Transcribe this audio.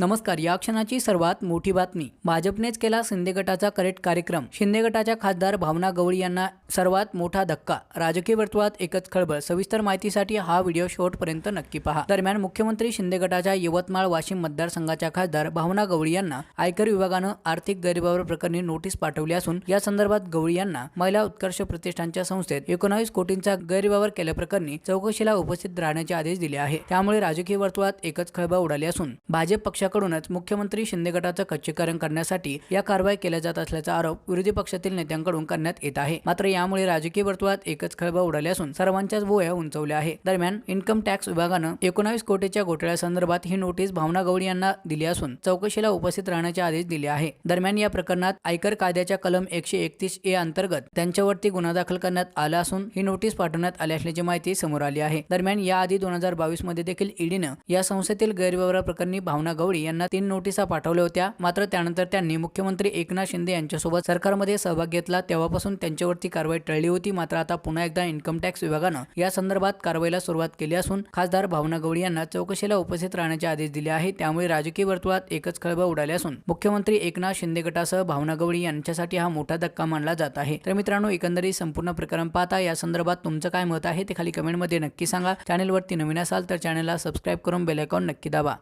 नमस्कार या क्षणाची सर्वात मोठी बातमी. भाजपनेच केला शिंदे गटाचा करेक्ट कार्यक्रम. शिंदे गटाच्या खासदार भावना गवळी यांना सर्वात मोठा धक्का. राजकीय वर्तुळात एकच खळबळ. सविस्तर माहितीसाठी हा व्हिडिओ शेवटपर्यंत नक्की पहा. दरम्यान मुख्यमंत्री शिंदे गटाच्या यवतमाळ वाशिम मतदारसंघाच्या खासदार भावना गवळी यांना आयकर विभागानं आर्थिक गैरव्यवहार प्रकरणी नोटीस पाठवली असून या संदर्भात गवळी यांना महिला उत्कर्ष प्रतिष्ठानच्या संस्थेत एकोणावीस कोटींचा गैरव्यवहार केल्याप्रकरणी चौकशीला उपस्थित राहण्याचे आदेश दिले आहे. त्यामुळे राजकीय वर्तुळात एकच खळबळ उडाली असून भाजप यांच्याकडूनच मुख्यमंत्री शिंदे गटाचं खच्चीकरण करण्यासाठी या कारवाई केल्या जात असल्याचा आरोप विरोधी पक्षातील नेत्यांकडून करण्यात येत आहे. मात्र यामुळे राजकीय वर्तुळात एकच खळबळ उडाली असून सर्वांच्याच भोया उंचवल्या आहे. दरम्यान इन्कम टॅक्स विभागानं एकोणावीस कोटीच्या घोटाळ्यासंदर्भात ही नोटीस भावना गवळी यांना दिली असून चौकशीला उपस्थित राहण्याचे आदेश दिले आहे. दरम्यान या प्रकरणात आयकर कायद्याच्या कलम एकशे एकतीस ए अंतर्गत त्यांच्यावरती गुन्हा दाखल करण्यात आला असून ही नोटीस पाठवण्यात आली असल्याची माहिती समोर आली आहे. दरम्यान याआधी दोन हजार बावीसमध्ये देखील ईडीनं या संस्थेतील गैरव्यवहार प्रकरणी भावना गवळी यांना तीन नोटिसा पाठवल्या होत्या. मात्र त्यानंतर त्यांनी मुख्यमंत्री एकनाथ शिंदे यांच्यासोबत सरकारमध्ये सहभाग घेतला. तेव्हापासून त्यांच्यावरती कारवाई टळली होती. मात्र आता पुन्हा एकदा इन्कम टॅक्स विभागानं या संदर्भात कारवाईला सुरुवात केली असून खासदार भावना गवळी यांना चौकशीला उपस्थित राहण्याचे आदेश दिले आहेत. त्यामुळे राजकीय वर्तुळात एकच खळबळ उडाली असून मुख्यमंत्री एकनाथ शिंदे गटासह भावना गवळी यांच्यासाठी हा मोठा धक्का मानला जात आहे. तर मित्रांनो एकंदरीत संपूर्ण प्रकरण पाहता या संदर्भात तुमचं काय मत आहे ते खाली कमेंटमध्ये नक्की सांगा. चॅनेलवरती नवीन असाल तर चॅनेलला सबस्क्राईब करून बेल आयकॉन नक्की दाबा.